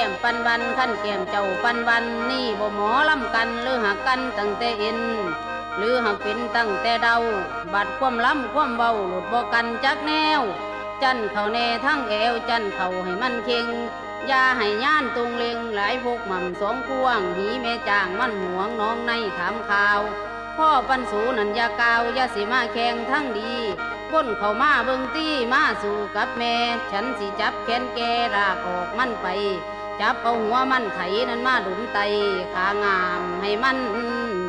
ก้มปันวันขั้นแก้มเจ้าปันวันนี่บ่หมอลำกันหรือหักกันตั้งแต่เอ็นหรือหักเป็นตั้งแต่เดาบัดความล้ำความเบาหลุดบ่กันจักแนว จันเขาแน่ทั้งแอวจันเขาให้มันเค็งอยาให้ย่านตุงเลงหลายพกหม่ำสองพวงหีแม่จางมันหวงน้องในถามข่าว พ่อปันสูนันยากาวยาสิมาแข่งทั้งดีก้นเขามาเบิงตี้มาสู่กับแม่ ฉันสิจับแขนแกรากออกมันไป จับเอาหัวมันไถนั้นมาหลุมไตขางามให้มัน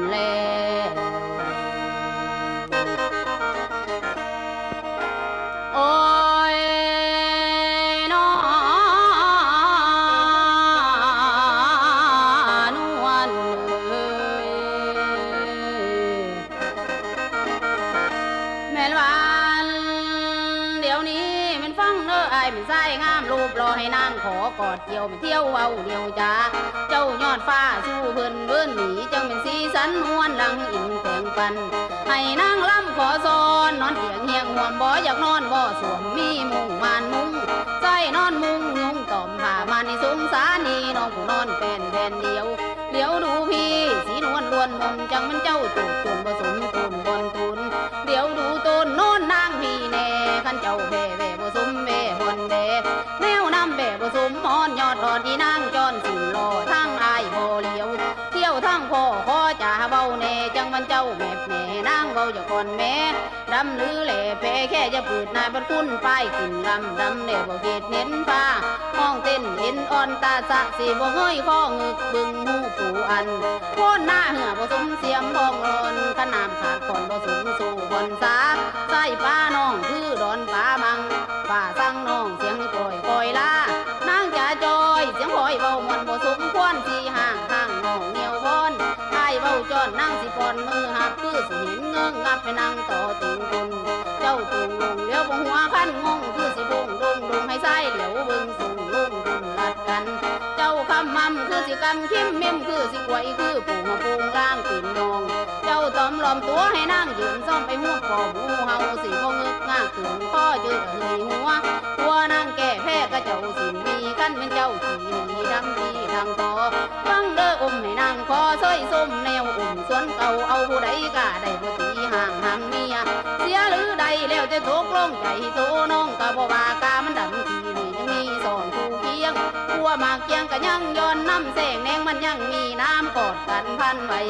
แล ฟังเด้อไอ้ายมันใส่งามรูปรอให้นางขอกอดเกี่ยวมันเที่ยวเว้าเดียวจ้าเจ้ายอดฟ้าสู้เพิ่นเบิ่นหนีจังเป็นสีสันมวนลังอิงแผงปัน ให้นางล่ำขอซอนนอนเตียงเฮียงห่วมบ่อยากนอนบ่สวมมีมุงมานมุงใจนอนมุงยุงต่อมผ้ามันในสงสานีน้องผู้นอนเป็นแผ่นเดียวเดี๋ยวดูพี่สีนวลลวนมนจังมันเจ้าตูดจนผสมตุนบนทุนาแม่แม่นางเบาอย่าก่อนแม่ดำหรือแหล่แพ้แค่จะปืดนายบรรคุณป้ายขึ้นลำดำเดี่ยวบ่เกตเน้นฟ้าห้องเต้นเห็นอ่อนตาสะสีบ่เฮ้ยข้องึกบึงหูปูอันโคนหน้าเหือบ่สมเสียมพองรอนขนามขาดขอนบ่สูงสู่บนสาใส่ป้าน้องคือ อ้อนนั่งสิปอนมือหักคือสิเห็นเงิงงับไปนั่งต่อติงคุณเจ้าตุงลงเลี้ยวบงหัวขั้นงงคือสิพงดงดงให้ไส้เหลียวเบิ่งสูงลุ่มดุนลัดกัน เจ้าคำมั่มคือสิกำคิมเมมคือสิกวยคือปูมาปูงล่างปิ่นนองเจ้าตอมลอมตัวให้นั่งยืนซ่อมไปหัวปอบูเฮาสิพงึกง่าขืนพ่อเจอเฮยหัวางต่อฟังเด้ออมให้นางคอซอยส้มแนวอุ่มสวนเก่าเอาผู้ใดก็ได้บ่ตีห่างห่างเมียเสียหรือใดแล้วจะตกลงใจโตน้องก็บ่ว่ากามันดำทีนี่ยังมีสอนคู่เคียงพัวมากเคียงก็ยังย้อนน้ำแสงแนงมันยังมีน้ำกอดกันพันไว้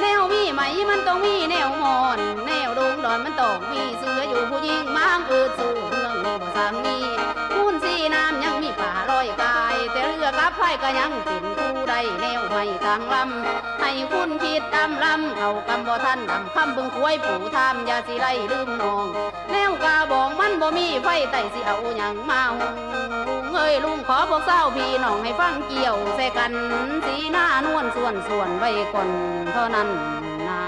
แนวมีไหมมันต้องมีแนวมอนแนวดงดอนมันต้องมีเสืออยู่ผู้หญิงมางอืดสู่เมืองนี่บ่สามี รับไฟก็ยังเป็นผู้ใดแนวไม่ทางลำให้คุณคิดดำลำเขากำบ่ท่านดำคำบึงควยปู่ทามยาสิไล่ลืมนอง แนวกาบองมันบ่มีไฟไต่สิเอาหยังมาหุงลุงเอ้ยลุงขอบอกเศร้าพี่น้องให้ฟังเกี่ยวใส่กันสีหน้านวลส่วนส่วนไว้ก่อนเท่านั้นนะ